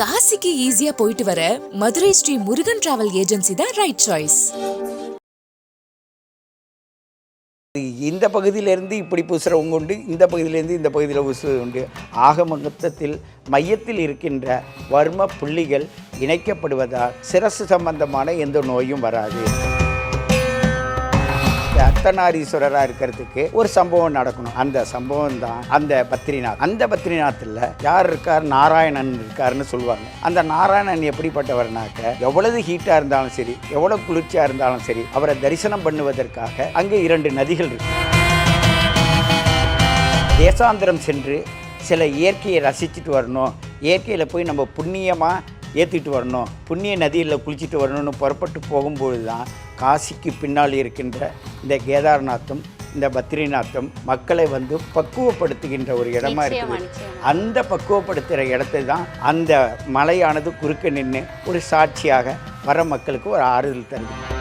காசிக்கு ஈஸியா போயிட்டு வர மதுரை ஸ்ரீ முருகன் டிராவல் ஏஜென்சி தான் ரைட் சாய்ஸ் இந்த பகுதியிலேருந்து இப்படி பூசுகிறவங்க உண்டு இந்த பகுதியிலேருந்து இந்த பகுதியில் பூசுவது உண்டு. ஆக மொத்தத்தில் மையத்தில் இருக்கின்ற வர்ம புள்ளிகள் இணைக்கப்படுவதால் சிரசு சம்பந்தமான எந்த நோயும் வராது. இந்த அர்த்தநாரீஸ்வரராக இருக்கிறதுக்கு ஒரு சம்பவம் நடக்கணும். அந்த சம்பவம் தான் அந்த பத்ரிநாத். அந்த பத்ரிநாத்தில் யார் இருக்கார்? நாராயணன் இருக்காருன்னு சொல்லுவாங்க. அந்த நாராயணன் எப்படிப்பட்டவர்னாக்க எவ்வளவு ஹீட்டாக இருந்தாலும் சரி எவ்வளவு குளிர்ச்சியாக இருந்தாலும் சரி அவரை தரிசனம் பண்ணுவதற்காக அங்கே இரண்டு நதிகள் இருக்கு. தேசாந்திரம் சென்று சில இயற்கையை ரசிச்சுட்டு வரணும். இயற்கையில் போய் நம்ம புண்ணியமாக ஏற்றிட்டு வரணும். புண்ணிய நதியில் குளிச்சுட்டு வரணும்னு புறப்பட்டு போகும்பொழுது தான் காசிக்கு பின்னால் இருக்கின்ற இந்த கேதார்நாத்தும் இந்த பத்ரிநாத்தும் மக்களை வந்து பக்குவப்படுத்துகின்ற ஒரு இடமா இருக்குது. அந்த பக்குவப்படுத்துகிற இடத்தை தான் அந்த மலையானது குறுக்க நின்று ஒரு சாட்சியாக வர மக்களுக்கு ஒரு ஆறுதல் தருது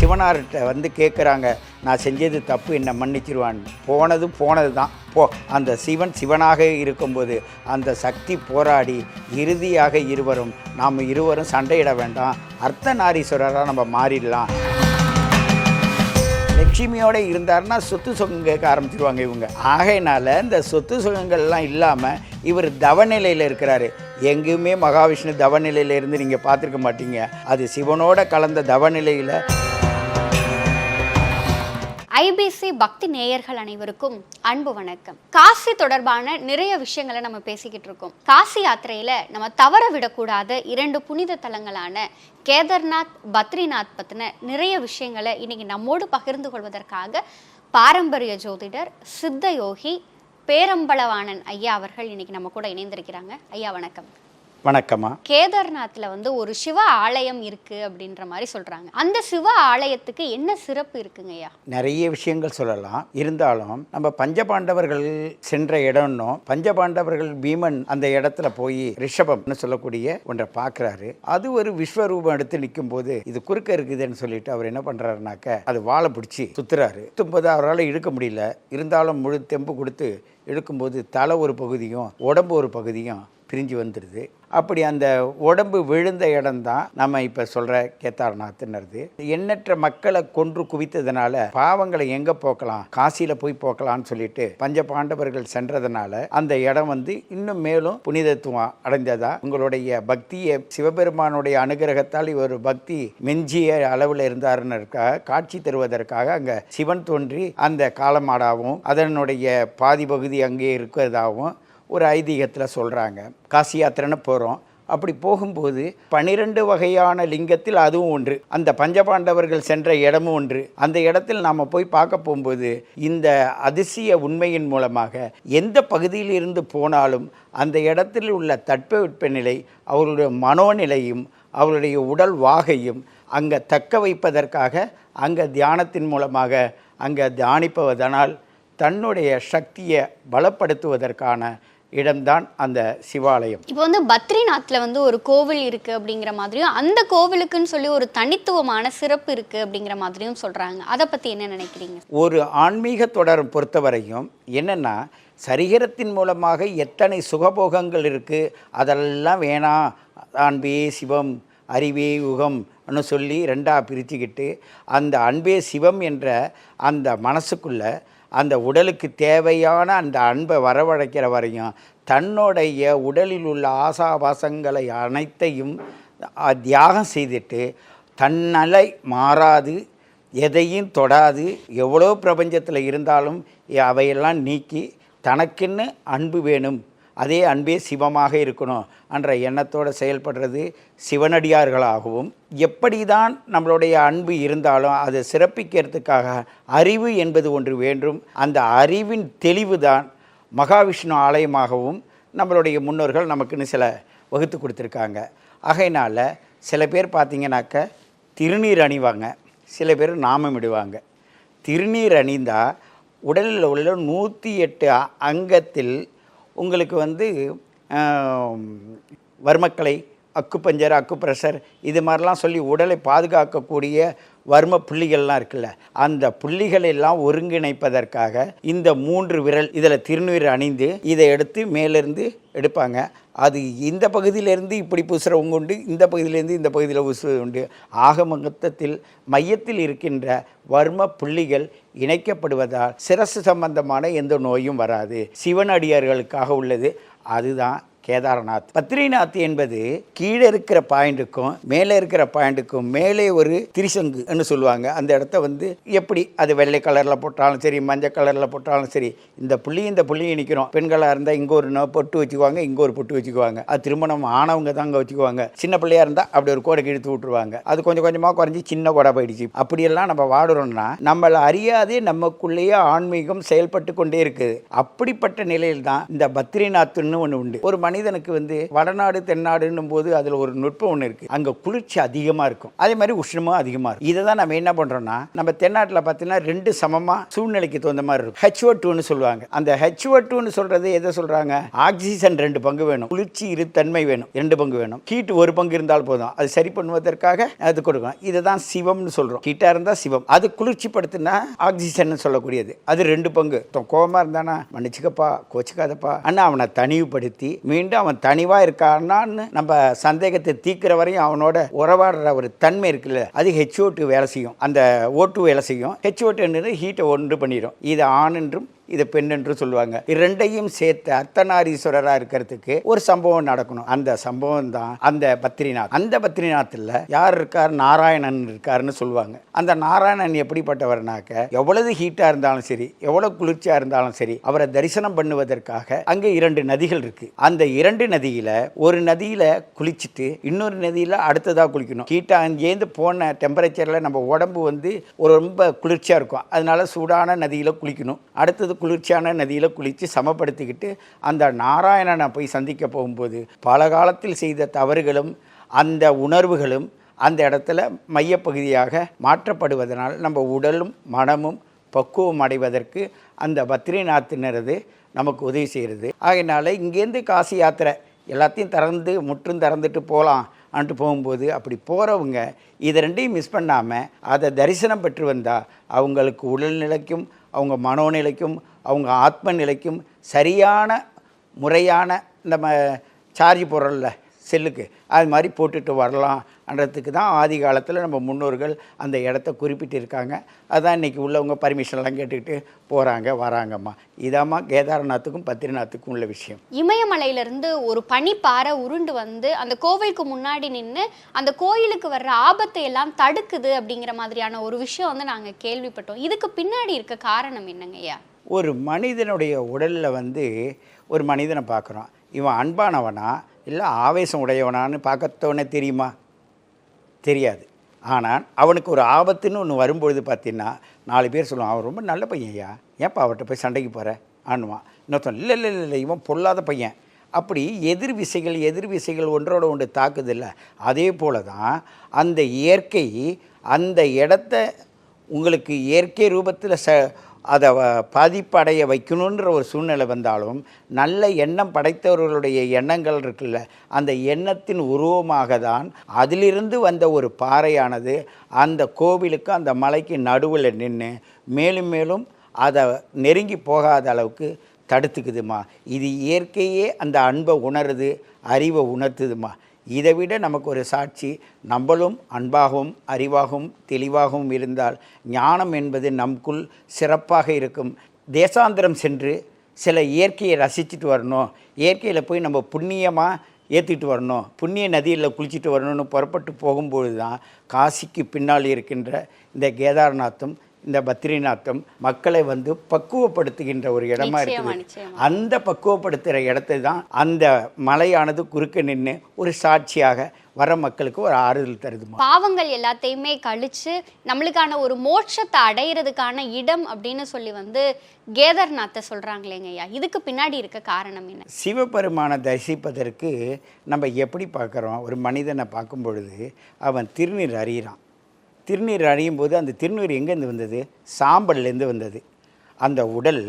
சிவனார்கிட்ட வந்து கேட்குறாங்க நான் செஞ்சது தப்பு என்னை மன்னிச்சிருவான். போனது போனது தான் போ அந்த சிவன் சிவனாக இருக்கும்போது அந்த சக்தி போராடி இறுதியாக இருவரும் நாம் இருவரும் சண்டையிட வேண்டாம். அர்த்தநாரீஸ்வரராக நம்ம மாறிடலாம். லட்சுமியோடு இருந்தாருன்னா சொத்து சுகம் கேட்க ஆரம்பிச்சிருவாங்க இவங்க. ஆகையினால இந்த சொத்து சுகங்கள்லாம் இல்லாமல் இவர் தவநிலையில் இருக்கிறாரு. எங்கேயுமே மகாவிஷ்ணு தவநிலையிலேருந்து நீங்கள் பார்த்துருக்க மாட்டீங்க. அது சிவனோட கலந்த தவநிலையில் ஐபிசி பக்தி நேயர்கள் அனைவருக்கும் அன்பு வணக்கம். காசி தொடர்பான நிறைய விஷயங்களை நம்ம பேசிக்கிட்டு இருக்கோம். காசி யாத்திரையில நம்ம தவற விடக்கூடாத இரண்டு புனித தலங்களான கேதர்நாத் பத்ரிநாத் பத்தின நிறைய விஷயங்களை இன்னைக்கு நம்மோடு பகிர்ந்து கொள்வதற்காக பாரம்பரிய ஜோதிடர் சித்த யோகி பேரம்பளவாணன் ஐயா அவர்கள் இன்னைக்கு நம்ம கூட இணைந்திருக்கிறாங்க. ஐயா வணக்கம். வணக்கம்மா. கேதார்நாத்ல வந்து ஒரு சிவ ஆலயம் இருக்கு அப்படின்ற மாதிரி சொல்றாங்க. அந்த சிவ ஆலயத்துக்கு என்ன சிறப்பு இருக்குங்க ஐயா? நிறைய விஷயங்கள் சொல்லலாம். இருந்தாலும் நம்ம பஞ்சபாண்டவர்கள் சென்ற இடம்னும் பஞ்சபாண்டவர்கள் பீமன் அந்த இடத்துல போய் ரிஷபம்னு சொல்லக்கூடிய ஒன்றை பார்க்குறாரு. அது ஒரு விஸ்வரூபம் எடுத்து நிற்கும் போது இது குறுக்க இருக்குதுன்னு சொல்லிட்டு அவர் என்ன பண்ணுறாருனாக்க அது வாழை பிடிச்சி சுத்துறாரு. சுத்தும்போது அவரால் இழுக்க முடியல. இருந்தாலும் முழு தெம்பு கொடுத்து இழுக்கும்போது தலை ஒரு பகுதியும் உடம்பு ஒரு பகுதியும் பிரிஞ்சு வந்துடுது அப்படி அந்த உடம்பு விழுந்த இடம்தான் நம்ம இப்போ சொல்கிற கேதார்நாத்ன்றது எண்ணற்ற மக்களை கொன்று குவித்ததுனால பாவங்களை எங்கே போக்கலாம் காசியில் போய் போக்கலாம்னு சொல்லிட்டு பஞ்ச பாண்டவர்கள் சென்றதுனால அந்த இடம் வந்து இன்னும் மேலும் புனிதத்துவம் அடைந்ததா உங்களுடைய பக்தியை சிவபெருமானுடைய அனுகிரகத்தால் இவர் பக்தி மெஞ்சிய அளவில் இருந்தாருன்னு இருக்கா காட்சி தருவதற்காக அங்கே சிவன் தோன்றி அந்த காலமாடாவும் அதனுடைய பாதி பகுதி அங்கே இருக்கிறதாகவும் ஒரு ஐதீகத்தில் சொல்கிறாங்க காசி யாத்திரைன்னு போகிறோம் அப்படி போகும்போது பனிரெண்டு வகையான லிங்கத்தில் அதுவும் ஒன்று. அந்த பஞ்சபாண்டவர்கள் சென்ற இடமும் ஒன்று. அந்த இடத்தில் நாம் போய் பார்க்க போகும்போது இந்த அதிசய உண்மையின் மூலமாக எந்த பகுதியில் இருந்து போனாலும் அந்த இடத்தில் உள்ள தட்பவெட்ப நிலை அவர்களுடைய மனோநிலையும் அவருடைய உடல் வாகையும் அங்கே தக்க வைப்பதற்காக அங்கே தியானத்தின் மூலமாக அங்கே தியானிப்பதனால் தன்னுடைய சக்தியை பலப்படுத்துவதற்கான இடம்தான் அந்த சிவாலயம். இப்போ வந்து பத்ரிநாத்ல வந்து ஒரு கோவில் இருக்கு அப்படிங்கிற மாதிரியும் அந்த கோவிலுக்குன்னு சொல்லி ஒரு தனித்துவமான சிறப்பு இருக்கு அப்படிங்கிற மாதிரியும் சொல்றாங்க. அதை பத்தி என்ன நினைக்கிறீங்க? ஒரு ஆன்மீக தொடர் பொறுத்தவரையும் என்னென்னா சரிகரத்தின் மூலமாக எத்தனை சுகபோகங்கள் இருக்குது அதெல்லாம் வேணாம் அன்பே சிவம் அறிவே யுகம்னு சொல்லி ரெண்டாக பிரிச்சுக்கிட்டு அந்த அன்பே சிவம் என்ற அந்த மனசுக்குள்ளே அந்த உடலுக்கு தேவையான அந்த அன்பை வரவழைக்கிற வரையும் தன்னுடைய உடலில் உள்ள ஆசாபாசங்களை அனைத்தையும் தியாகம் செய்துட்டு தன்னலை மாறாது எதையும் தொடாது எவ்வளோ பிரபஞ்சத்தில் இருந்தாலும் அவையெல்லாம் நீக்கி தனக்குன்னு அன்பு வேணும். அதே அன்பே சிவமாக இருக்கணும் என்ற எண்ணத்தோடு செயல்படுறது சிவனடியார்களாகவும் எப்படி தான் நம்மளுடைய அன்பு இருந்தாலும் அதை சிறப்பிக்கிறதுக்காக அறிவு என்பது ஒன்று வேண்டும். அந்த அறிவின் தெளிவு தான் மகாவிஷ்ணு ஆலயமாகவும் நம்மளுடைய முன்னோர்கள் நமக்குன்னு சில வகுத்து கொடுத்துருக்காங்க. ஆகையினால் சில பேர் பார்த்திங்கனாக்க திருநீர் அணிவாங்க சில பேர் நாமம் இடுவாங்க. திருநீர் அணிந்தால் உடலில் உள்ள நூற்றி எட்டு அங்கத்தில் உங்களுக்கு வந்து வர்மக்கலை அக்கு பஞ்சர் அக்கு பிரஷர் இது மாதிரிலாம் சொல்லி உடலை பாதுகாக்கக்கூடிய வர்ம புள்ளிகள்லாம் இருக்குல்ல அந்த புள்ளிகளை எல்லாம் ஒருங்கிணைப்பதற்காக இந்த மூன்று விரல் இதில் திருநீர் அணிந்து இதை எடுத்து மேலேருந்து எடுப்பாங்க. அது இந்த பகுதியிலேருந்து இப்படி பூசுகிறவங்க உண்டு இந்த பகுதியிலேருந்து இந்த பகுதியில் பூசுவது உண்டு. ஆக மொத்தத்தில் மையத்தில் இருக்கின்ற வர்ம புள்ளிகள் இணைக்கப்படுவதால் சிரசு சம்பந்தமான எந்த நோயும் வராது. சிவன் அடியார்களுக்காக உள்ளது. அதுதான் கேதார்நாத். பத்ரிநாத் என்பது கீழே இருக்கிற பாயிண்ட்டுக்கும் மேலே இருக்கிற பாயிண்ட்டுக்கும் மேலே ஒரு திரிசங்குன்னு சொல்லுவாங்க. அந்த இடத்த வந்து எப்படி அது வெள்ளை கலரில் போட்டாலும் சரி மஞ்சள் கலரில் போட்டாலும் சரி இந்த புள்ளி இந்த புள்ளி நிற்கிறோம் பெண்களாக இருந்தால் இங்கே ஒரு பொட்டு வச்சுக்குவாங்க இங்கே ஒரு பொட்டு வச்சுக்குவாங்க. அது திருமணம் ஆனவங்க தான் அங்கே வச்சுக்குவாங்க. சின்ன பிள்ளையா இருந்தால் அப்படி ஒரு கோடைக்கு இழுத்து விட்டுருவாங்க. அது கொஞ்சம் கொஞ்சமாக குறைஞ்சி சின்ன கோடை போயிடுச்சு. அப்படியெல்லாம் நம்ம வாடுறோம்னா நம்மளை அறியாதே நமக்குள்ளேயே ஆன்மீகம் செயல்பட்டு கொண்டே இருக்குது. அப்படிப்பட்ட நிலையில் தான் இந்த பத்ரிநாத்னு ஒன்று உண்டு. ஒரு மனிதனுக்கு வந்து வடநாடு தென்னாடுன்னும் போது அதில் ஒரு நுட்பம் ஒன்று இருக்குது அங்கே குளிர்ச்சி அதிகமாக இருக்கும். அதே மாதிரி உஷ்ணமும் அதிகமாக இருக்கும். இதை தான் நம்ம என்ன பண்ணுறோம்னா நம்ம தென்னாட்டில் பார்த்தீங்கன்னா ரெண்டு சமமாக சூழ்நிலைக்கு தகுந்த மாதிரி இருக்கும். ஹெச்ஓ டூன்னு சொல்லுவாங்க. அந்த ஹெச்ஓ டூன்னு சொல்கிறது எதை சொல்கிறாங்க ஆக்சிஜன் ரெண்டு பங்கு வேணும். குளிர்ச்சி இரு தன்மை வேணும். ரெண்டு பங்கு வேணும். ஹீட் ஒரு பங்கு இருந்தால் போதும். அது சரி பண்ணுவதற்காக அது கொடுக்கும் இதை தான் சிவம்னு சொல்கிறோம் ஹீட்டாக இருந்தால் சிவம். அது குளிர்ச்சி படுத்தினா ஆக்சிஜன் சொல்லக்கூடியது. அது ரெண்டு பங்கு. கோபமாக இருந்தானா? மன்னிச்சுக்கப்பா கோச்சிக்காதப்பா. அண்ணா அவனை தனிவுபடுத்தி அப்படின்ட்டு அவன் தனிவாக இருக்கானான்னு நம்ம சந்தேகத்தை தீக்கிற வரையும் அவனோட உறவாடுற ஒரு தன்மை இருக்குல்ல அது ஹெச்ஓ டூ வேலை செய்யும். அந்த ஓட்டு வேலை செய்யும். ஹெச்ஓ டூன்றது ஹீட்டை ஒன்று பண்ணிடும் இது ஆண் என்றும் இது பெண் என்று சொல்லுவாங்க. இரண்டையும் சேர்த்து அர்த்தநாரீஸ்வரராக இருக்கிறதுக்கு ஒரு சம்பவம் நடக்கணும். அந்த சம்பவம் தான் அந்த பத்ரிநாத். அந்த பத்ரிநாத்தில் யார் இருக்கார்? நாராயணன் இருக்காருன்னு சொல்லுவாங்க. அந்த நாராயணன் எப்படிப்பட்டவர்னாக்க எவ்வளவு ஹீட்டாக இருந்தாலும் சரி எவ்வளவு குளிர்ச்சியாக இருந்தாலும் சரி அவரை தரிசனம் பண்ணுவதற்காக அங்கே இரண்டு நதிகள் இருக்கு. அந்த இரண்டு நதியில் ஒரு நதியில் குளிச்சுட்டு இன்னொரு நதியில் அடுத்ததாக குளிக்கணும். ஹீட்டாக அங்கேருந்து போன டெம்பரேச்சரில் நம்ம உடம்பு வந்து ஒரு ரொம்ப குளிர்ச்சியாக இருக்கும். அதனால சூடான நதியில் குளிக்கணும். அடுத்தது குளிர்ச்சியான நதியில் குளித்து சமப்படுத்திக்கிட்டு அந்த நாராயணனை போய் சந்திக்க போகும்போது பல காலத்தில் செய்த தவறுகளும் அந்த உணர்வுகளும் அந்த இடத்துல மையப்பகுதியாக மாற்றப்படுவதனால் நம்ம உடலும் மனமும் பக்குவம் அடைவதற்கு அந்த பத்ரிநாத்தினரது நமக்கு உதவி செய்கிறது. ஆகையினால இங்கேருந்து காசி யாத்திரை எல்லாத்தையும் திறந்து முற்றும் திறந்துட்டு போகலாம் அன்ட்டு போகும்போது அப்படி போகிறவங்க இதை ரெண்டையும் மிஸ் பண்ணாமல் அதை தரிசனம் பெற்று வந்தால் அவங்களுக்கு உடல்நிலைக்கும் அவங்க மனோநிலைக்கும் அவங்க ஆத்ம நிலைக்கும் சரியான முறையான நம்ம சார்ஜ் போடுறோம்ல செல்லுக்கு அது மாதிரி போட்டுட்டு வரலாம்ன்றதுக்கு தான் ஆதி காலத்தில் நம்ம முன்னோர்கள் அந்த இடத்த குறிப்பிட்டிருக்காங்க. அதான் இன்றைக்கி உள்ளவங்க பர்மிஷன்லாம் கேட்டுக்கிட்டு போகிறாங்க வராங்கம்மா. இதாம்மா கேதார்நாத்துக்கும் பத்ரிநாத்துக்கும் உள்ள விஷயம். இமயமலையிலிருந்து ஒரு பனிப்பாறை உருண்டு வந்து அந்த கோவிலுக்கு முன்னாடி நின்று அந்த கோயிலுக்கு வர்ற ஆபத்தை எல்லாம் தடுக்குது அப்படிங்கிற மாதிரியான ஒரு விஷயம் வந்து நாங்க கேள்விப்பட்டோம். இதுக்கு பின்னாடி இருக்க காரணம் என்னங்க ஐயா? ஒரு மனிதனுடைய உடலில் வந்து ஒரு மனிதனை பார்க்குறோம். இவன் அன்பானவனா? இல்லை ஆவேசம் உடையவனான்னு பார்க்கத்தோன்னே தெரியுமா? தெரியாது. ஆனால் அவனுக்கு ஒரு ஆபத்துன்னு ஒன்று வரும்பொழுது பார்த்தீங்கன்னா நாலு பேர் சொல்லுவான் அவன் ரொம்ப நல்ல பையன்யா ஏன்ப்பா அவர்கிட்ட போய் சண்டைக்கு போகிற ஆணுவான் இன்னொருத்தன் இல்லை இல்லை இல்லை இவன் பொல்லாத பையன். அப்படி எதிர் விசைகள் எதிர் விசைகள் ஒன்றோட ஒன்று தாக்குது இல்லை அதே போல தான் அந்த இயற்கை அந்த இடத்த உங்களுக்கு இயற்கை ரூபத்தில் ச அதை பாதிப்படைய வைக்கணுன்ற ஒரு சூழ்நிலை வந்தாலும் நல்ல எண்ணம் படைத்தவர்களுடைய எண்ணங்கள் இருக்குல்ல அந்த எண்ணத்தின் உருவமாக தான் அதிலிருந்து வந்த ஒரு பாறையானது அந்த கோவிலுக்கு அந்த மலைக்கு நடுவில் நின்று மேலும் மேலும் அதை நெருங்கி போகாத அளவுக்கு தடுத்துக்குதுமா. இது இயற்கையே அந்த அன்பை உணருது அறிவை உணர்த்துதுமா. இதை விட நமக்கு ஒரு சாட்சி நம்மளும் அன்பாகவும் அறிவாகவும் தெளிவாகவும் இருந்தால் ஞானம் என்பது நமக்குள் சிறப்பாக இருக்கும். தேசாந்திரம் சென்று சில இயற்கையை ரசிச்சுட்டு வரணும். இயற்கையில் போய் நம்ம புண்ணியமாக ஏற்றிட்டு வரணும். புண்ணிய நதியில் குளிச்சுட்டு வரணும்னு புறப்பட்டு போகும்பொழுது தான் காசிக்கு பின்னால் இருக்கின்ற இந்த கேதார்நாத்தும் இந்த பத்ரிநாத்தும் மக்களை வந்து பக்குவப்படுத்துகின்ற ஒரு இடமா இருக்குது. அந்த பக்குவப்படுத்துகிற இடத்தை தான் அந்த மலையானது குறுக்க நின்று ஒரு சாட்சியாக வர மக்களுக்கு ஒரு ஆறுதல் தருதுமா? பாவங்கள் எல்லாத்தையுமே கழிச்சு நம்மளுக்கான ஒரு மோட்சத்தை அடையிறதுக்கான இடம் அப்படின்னு சொல்லி வந்து கேதார்நாத்தை சொல்றாங்களேங்க ஐயா. இதுக்கு பின்னாடி இருக்க காரணம் என்ன? சிவபெருமானை தரிசிப்பதற்கு நம்ம எப்படி பார்க்குறோம்? ஒரு மனிதனை பார்க்கும் பொழுது அவன் திருநீர் அறிகிறான் திருநீர் அணியும் போது அந்த திருநீர் எங்கேருந்து வந்தது? சாம்பல்லேருந்து வந்தது. அந்த உடல்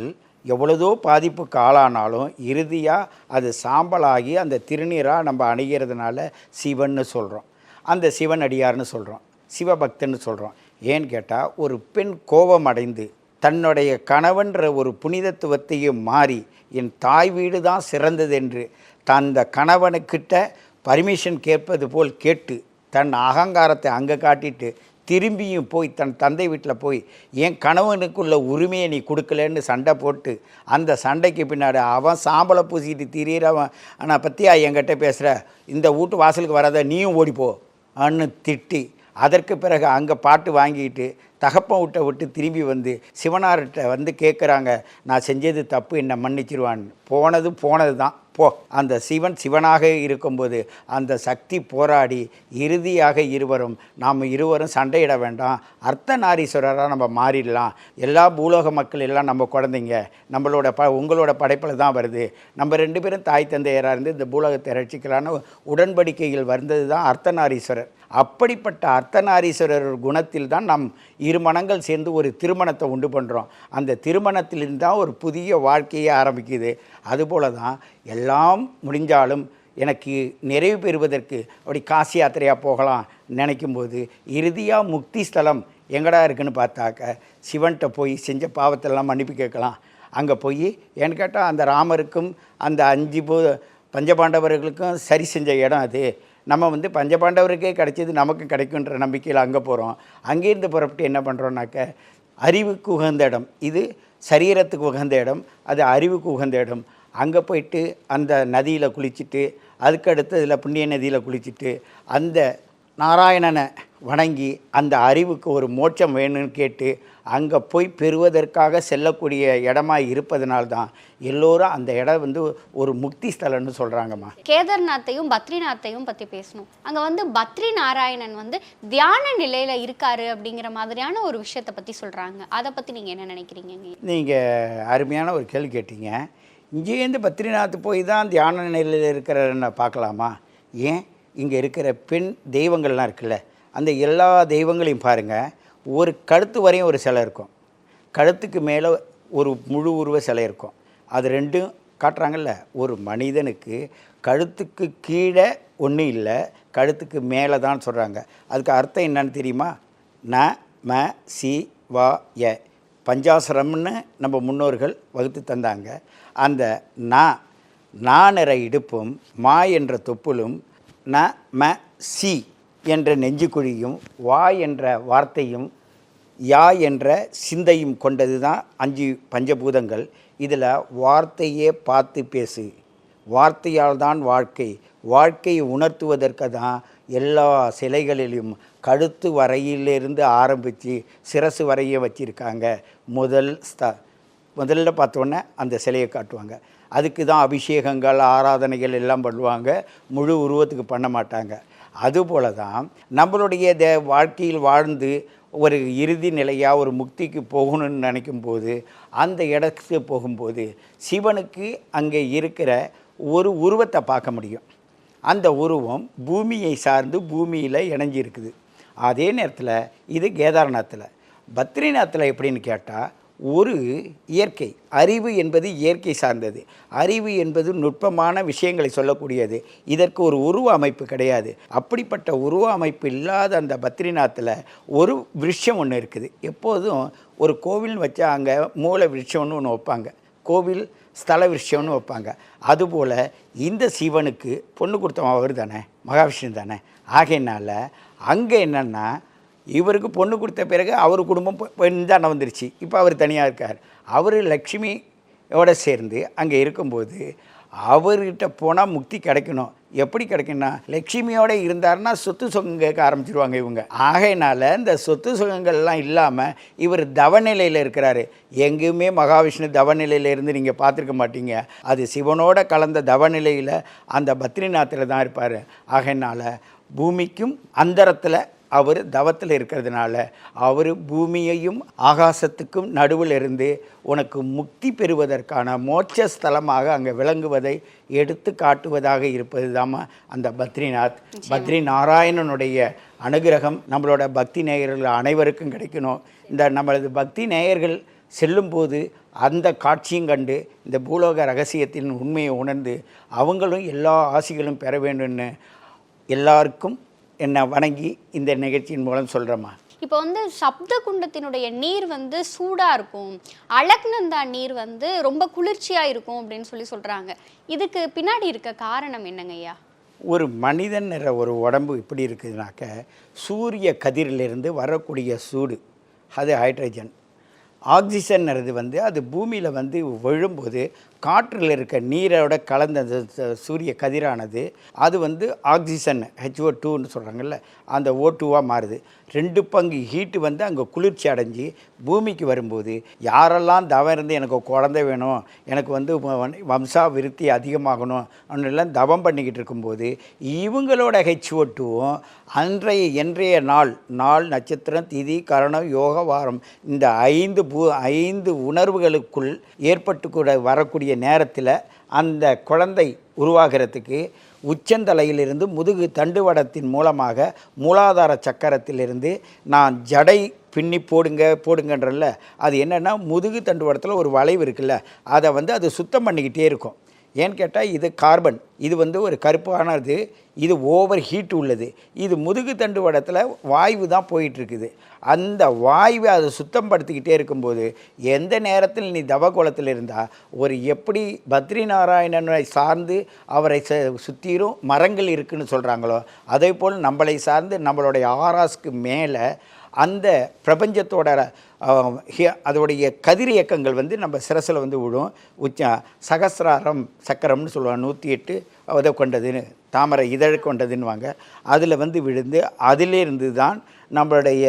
எவ்வளதோ பாதிப்புக்கு ஆளானாலும் இறுதியாக அது சாம்பலாகி அந்த திருநீராக நம்ம அணுகிறதுனால சிவன்னு சொல்கிறோம் அந்த சிவன் அடியார்னு சொல்கிறோம் சிவபக்தன்னு சொல்கிறோம் ஏன்னு கேட்டால் ஒரு பெண் கோபம் அடைந்து தன்னுடைய கணவன்ற ஒரு புனிதத்துவத்தையும் மாறி என் தாய் வீடு தான் சிறந்தது என்று தந்த கணவனுக்கிட்ட பர்மிஷன் கேட்பது போல் கேட்டு தன் அகங்காரத்தை அங்கே காட்டிட்டு திரும்பியும் போய் தன் தந்தை வீட்டில் போய் என் கணவனுக்குள்ள உரிமையை நீ கொடுக்கலன்னு சண்டை போட்டு அந்த சண்டைக்கு பின்னாடி அவன் சாம்பலை பூசிக்கிட்டு திரியிறவன் ஆனால் பற்றியா என்கிட்ட பேசுகிற இந்த வீட்டு வாசலுக்கு வராத நீயும் ஓடிப்போ அன்னு திட்டி அதற்கு பிறகு அங்கே பாட்டு வாங்கிட்டு தகப்பன் விட்ட விட்டு திரும்பி வந்து சிவனார்கிட்ட வந்து கேட்குறாங்க நான் செஞ்சது தப்பு என்னை மன்னிச்சிருவான்னு. போனது போனது தான் போ அந்த சிவன் சிவனாக இருக்கும்போது அந்த சக்தி போராடி இறுதியாக இருவரும் நாம் இருவரும் சண்டையிட வேண்டாம். அர்த்த நாரீஸ்வரராக நம்ம மாறிடலாம். எல்லா பூலோக மக்கள் எல்லாம் நம்ம குழந்தைங்க நம்மளோட ப உங்களோட படைப்பில் தான் வருது. நம்ம ரெண்டு பேரும் தாய் தந்தையராக இருந்து இந்த பூலோகத்தை ரட்சிக்கலான்னு உடன்படிக்கையில் வந்தது தான் அர்த்தநாரீஸ்வரர். அப்படிப்பட்ட அர்த்தநாரீஸ்வரர் குணத்தில் தான் நாம் இருமணங்கள் சேர்ந்து ஒரு திருமணத்தை உண்டு பண்ணுறோம் அந்த திருமணத்திலிருந்து தான் ஒரு புதிய வாழ்க்கையே ஆரம்பிக்குது. அதுபோல தான் எல்லாம் முடிஞ்சாலும் எனக்கு நிறைவு பெறுவதற்கு அப்படி காசி யாத்திரையாக போகலாம் நினைக்கும்போது இறுதியாக முக்தி ஸ்தலம் எங்கடா இருக்குன்னு பார்த்தாக்க சிவன்கிட்ட போய் செஞ்ச பாவத்தெல்லாம் மன்னிப்பு கேட்கலாம். அங்கே போய் ஏன்னு கேட்டால் அந்த ராமருக்கும் அந்த அஞ்சு பூ பஞ்சபாண்டவர்களுக்கும் சரி செஞ்ச இடம் அது. நம்ம வந்து பஞ்சபாண்டவருக்கே கிடைச்சது நமக்கு கிடைக்குன்ற நம்பிக்கையில் அங்கே போகிறோம் அங்கேருந்து புறப்பட்டு என்ன பண்ணுறோன்னாக்க அறிவுக்கு உகந்த இடம். இது சரீரத்துக்கு உகந்த இடம். அது அறிவுக்கு உகந்த இடம். அங்கே போயிட்டு அந்த நதியில் குளிச்சுட்டு அதுக்கு அடுத்ததில் புண்ணிய நதியில் குளிச்சுட்டு அந்த நாராயணனை வணங்கி அந்த அறிவுக்கு ஒரு மோட்சம் வேணும்னு கேட்டு அங்கே போய் பெறுவதற்காக செல்லக்கூடிய இடமா இருப்பதனால்தான் எல்லோரும் அந்த இடம் வந்து ஒரு முக்தி ஸ்தலம்னு சொல்கிறாங்கம்மா கேதார்நாத்தையும் பத்ரிநாத்தையும் பத்தி பேசணும். அங்க வந்து பத்ரி நாராயணன் வந்து தியான நிலையில இருக்காரு அப்படிங்கிற மாதிரியான ஒரு விஷயத்தை பத்தி சொல்றாங்க. அதை பத்தி நீங்க என்ன நினைக்கிறீங்க? நீங்கள் அருமையான ஒரு கேள்வி கேட்டீங்க. இங்கேருந்து பத்ரிநாத் போய் தான் தியான நிலையில் இருக்கிறன்னு பார்க்கலாமா? ஏன்? இங்கே இருக்கிற பெண் தெய்வங்கள்லாம் இருக்குல்ல அந்த எல்லா தெய்வங்களையும் பாருங்கள் ஒரு கழுத்து வரையும் ஒரு சிலை இருக்கும். கழுத்துக்கு மேலே ஒரு முழு உருவ சிலை இருக்கும். அது ரெண்டும் காட்டுறாங்கல்ல ஒரு மனிதனுக்கு கழுத்துக்கு கீழே ஒன்றும் இல்லை கழுத்துக்கு மேலே தான் சொல்கிறாங்க அதுக்கு அர்த்தம் என்னன்னு தெரியுமா? ந ம சி வா ய. பஞ்சாசரம்னு நம்ம முன்னோர்கள் வகுத்து தந்தாங்க. அந்த நா நிற இடுப்பும் மா என்ற தொப்புளும் ந ம சி என்ற நெஞ்சுக்குழியும் வா என்ற வார்த்தையும் யா என்ற சிந்தையும் கொண்டது தான் அஞ்சு பஞ்சபூதங்கள். இதில் வார்த்தையே பார்த்து பேசு. வார்த்தையால் தான் வாழ்க்கை. வாழ்க்கையை உணர்த்துவதற்கு தான் எல்லா சிலைகளிலும் கழுத்து வரையிலிருந்து ஆரம்பித்து சிரசு வரைய வச்சுருக்காங்க. முதல் ஸ்த முதல்ல பார்த்தோன்னே அந்த சிலையை காட்டுவாங்க. அதுக்கு தான் அபிஷேகங்கள் ஆராதனைகள் எல்லாம் பண்ணுவாங்க. முழு உருவத்துக்கு பண்ண மாட்டாங்க. அதுபோல தான் நம்மளுடைய தே வாழ்க்கையில் வாழ்ந்து ஒரு இறுதி நிலையாக ஒரு முக்திக்கு போகணும்னு நினைக்கும்போது அந்த இடத்துக்கு போகும்போது சிவனுக்கு அங்கே இருக்கிற ஒரு உருவத்தை பார்க்க முடியும். அந்த உருவம் பூமியை சார்ந்து பூமியில் இணைஞ்சிருக்குது. அதே நேரத்தில் இது கேதார்நாத்தில். பத்ரிநாத்தில் எப்படின்னு கேட்டால் ஒரு இயற்கை அறிவு என்பது இயற்கை சார்ந்தது. அறிவு என்பது நுட்பமான விஷயங்களை சொல்லக்கூடியது. இதற்கு ஒரு உருவ அமைப்பு கிடையாது. அப்படிப்பட்ட உருவ அமைப்பு இல்லாத அந்த பத்ரிநாத்தில் ஒரு விருட்சம் ஒன்று இருக்குது. எப்போதும் ஒரு கோவில்னு வச்சா அங்கே மூல விருட்சம்னு ஒன்று வைப்பாங்க. கோவில் ஸ்தல விருஷம்னு வைப்பாங்க. அதுபோல் இந்த சிவனுக்கு பொண்ணு கொடுத்தவன் அவர் தானே மகாவிஷ்ணு தானே? ஆகையினால் அங்கே என்னென்னா இவருக்கு பொண்ணு கொடுத்த பிறகு அவர் குடும்பம் பெண் தான் வந்துருச்சு. இப்போ அவர் தனியாக இருக்கார். அவர் லக்ஷ்மியோட சேர்ந்து அங்கே இருக்கும்போது அவர்கிட்ட போனால் முக்தி கிடைக்கணும். எப்படி கிடைக்கும்னா லக்ஷ்மியோட இருந்தாருன்னா சொத்து சுகம் கேட்க ஆரம்பிச்சிருவாங்க இவங்க. ஆகையினால இந்த சொத்து சுகங்கள்லாம் இல்லாமல் இவர் தவநிலையில் இருக்கிறாரு. எங்கேயுமே மகாவிஷ்ணு தவநிலையிலேருந்து நீங்கள் பார்த்துருக்க மாட்டீங்க. அது சிவனோட கலந்த தவநிலையில் அந்த பத்ரிநாத்தில் தான் இருப்பார். ஆகையினால பூமிக்கும் அந்தரத்தில் அவர் தவத்தில் இருக்கிறதுனால அவர் பூமியையும் ஆகாசத்துக்கும் நடுவில் இருந்து உனக்கு முக்தி பெறுவதற்கான மோட்ச ஸ்தலமாக அங்கே விளங்குவதை எடுத்து காட்டுவதாக இருப்பது அந்த பத்ரிநாத். பத்ரி நாராயணனுடைய அனுகிரகம் நம்மளோட பக்தி நேயர்கள் அனைவருக்கும் கிடைக்கணும். இந்த நம்மளது பக்தி நேயர்கள் செல்லும்போது அந்த காட்சியும் கண்டு இந்த பூலோக ரகசியத்தின் உண்மையை உணர்ந்து அவங்களும் எல்லா ஆசிகளும் பெற வேண்டும்னு எல்லாருக்கும் என்னை வணங்கி இந்த நிகழ்ச்சியின் மூலம் சொல்கிறேம்மா இப்போ வந்து சப்த குண்டத்தினுடைய நீர் வந்து சூடா இருக்கும். அலக்நந்தா நீர் வந்து ரொம்ப குளிர்ச்சியா இருக்கும் அப்படின்னு சொல்லி சொல்றாங்க. இதுக்கு பின்னாடி இருக்க காரணம் என்னங்க ஐயா? ஒரு மனிதன் ஒரு உடம்பு இப்படி இருக்குதுனாக்க சூரிய கதிரிலிருந்து வரக்கூடிய சூடு அது ஹைட்ரஜன் ஆக்சிஜன்றது வந்து அது பூமியில் வந்து விழும்போது காற்றில் இருக்க நீரோட கலந்த அந்த ச- சூரிய கதிரானது அது வந்து ஆக்சிஜன் ஹெச்ஓ டூன்னு சொல்கிறாங்கல்ல அந்த ஓ டூவாக மாறுது. ரெண்டு பங்கு ஹீட்டு வந்து அங்கே குளிர்ச்சி அடைஞ்சு பூமிக்கு வரும்போது யாரெல்லாம் தவம் இருந்து எனக்கு குழந்தை வேணும் எனக்கு வந்து வம்சா விருத்தி அதிகமாகணும் எல்லாம் தவம் பண்ணிக்கிட்டு இருக்கும்போது இவங்களோட ஹெச்ஓ டூவும் அன்றைய இன்றைய நாள் நாள் நட்சத்திரம் திதி கரணம் யோக வாரம் இந்த ஐந்து பூ ஐந்து உணர்வுகளுக்குள் ஏற்பட்டு கூட வரக்கூடிய நேரத்தில் அந்த குழந்தை உருவாகிறதுக்கு உச்சந்தலையிலிருந்து முதுகு தண்டுவடத்தின் மூலமாக மூலாதார சக்கரத்திலிருந்து நான் ஜடை பின்னி போடுங்க போடுங்கன்றல்ல. அது என்னென்னா முதுகு தண்டுவடத்தில் ஒரு வளைவு இருக்குல்ல அதை வந்து அது சுத்தம் பண்ணிக்கிட்டே இருக்கும். ஏன்னு கேட்டால் இது கார்பன் இது வந்து ஒரு கருப்பானது இது ஓவர் ஹீட் உள்ளது. இது முதுகு தண்டு வடத்தில் வாய்வு தான் போயிட்டுருக்குது. அந்த வாய்வை அதை சுத்தம் படுத்திக்கிட்டே இருக்கும்போது எந்த நேரத்தில் நீ தவகோலத்தில் இருந்தால் ஒரு எப்படி பத்ரி நாராயணனை சார்ந்து அவரை ச சுற்றிரும் மரங்கள் இருக்குன்னு சொல்கிறாங்களோ அதே போல் நம்மளை சார்ந்து நம்மளுடைய ஆராஸ்க்கு மேலே அந்த பிரபஞ்சத்தோட அதோடைய கதிர் இயக்கங்கள் வந்து நம்ம சிரசில் வந்து விடும் உச்ச சகசிராரம் சக்கரம்னு சொல்லுவாங்க நூற்றி எட்டு அதை கொண்டதுன்னு தாமரை இதழ் கொண்டதுன்னுவாங்க. அதில் வந்து விழுந்து அதிலிருந்து தான் நம்மளுடைய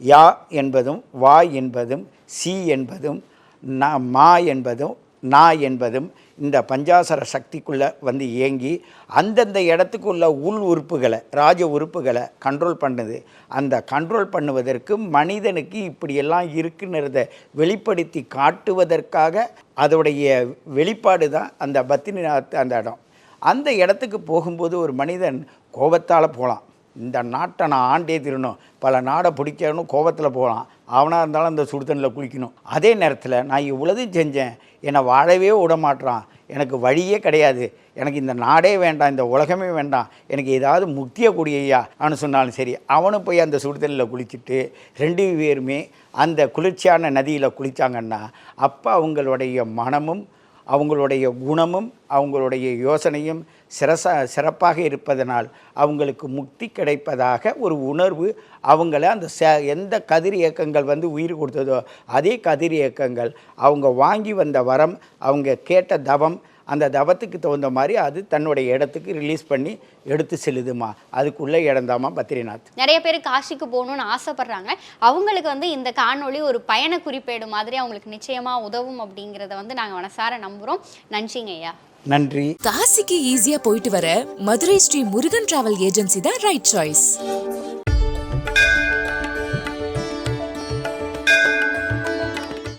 யா என்பதும் வா என்பதும் சி என்பதும் ந மா என்பதும் நா என்பதும் இந்த பஞ்சாசர சக்திக்குள்ளே வந்து இயங்கி அந்தந்த இடத்துக்குள்ள உள் உறுப்புகளை ராஜ உறுப்புகளை கண்ட்ரோல் பண்ணுது. அந்த கண்ட்ரோல் பண்ணுவதற்கு மனிதனுக்கு இப்படியெல்லாம் இருக்குன்றத வெளிப்படுத்தி காட்டுவதற்காக அதோடைய வெளிப்பாடு தான் அந்த பத்தினி அந்த இடம். அந்த இடத்துக்கு போகும்போது ஒரு மனிதன் கோபத்தால் போகலாம் இந்த நாட்டை நான் ஆண்டே திருணும். பல நாடை பிடிக்கணும் கோபத்தில் போகலாம் அவனாக இருந்தாலும் அந்த சுடுதண்ணில் குளிக்கணும். அதே நேரத்தில் நான் இவ்வளோதையும் செஞ்சேன். என்னை வாழவே விடமாட்றான். எனக்கு வழியே கிடையாது. எனக்கு இந்த நாடே வேண்டாம் இந்த உலகமே வேண்டாம். எனக்கு ஏதாவது முக்திய கூடியா அவனு சொன்னாலும் சரி. அவனும் போய் அந்த சுடுதலில் குளிச்சுட்டு ரெண்டு பேருமே அந்த குளிர்ச்சியான நதியில் குளித்தாங்கன்னா அப்போ அவங்களுடைய மனமும் அவங்களுடைய குணமும் அவங்களுடைய யோசனையும் சிறசா சிறப்பாக இருப்பதனால் அவங்களுக்கு முக்தி கிடைப்பதாக ஒரு உணர்வு அவங்கள அந்த ச எந்த கதிர் இயக்கங்கள் வந்து உயிர் கொடுத்ததோ அதே கதிர் இயக்கங்கள் அவங்க வாங்கி வந்த வரம் அவங்க கேட்ட தவம் அந்த தவத்துக்கு தகுந்த மாதிரி அது தன்னுடைய இடத்துக்கு ரிலீஸ் பண்ணி எடுத்து செல்லுதுமா. அதுக்குள்ளே இடந்தாமா பத்ரிநாத். நிறைய பேர் காசிக்கு போகணும்னு ஆசைப்படுறாங்க. அவங்களுக்கு வந்து இந்த காணொளி ஒரு பயண குறிப்பேடு மாதிரி அவங்களுக்கு நிச்சயமா உதவும் அப்படிங்கிறத வந்து நாங்க மனசார நம்புறோம். நன்றிங்க ஐயா. நன்றி. காசிக்கு ஈஸியா போயிட்டு வர மதுரை ஸ்ரீ முருகன் டிராவல் ஏஜென்சி தான் ரைட் சாய்ஸ்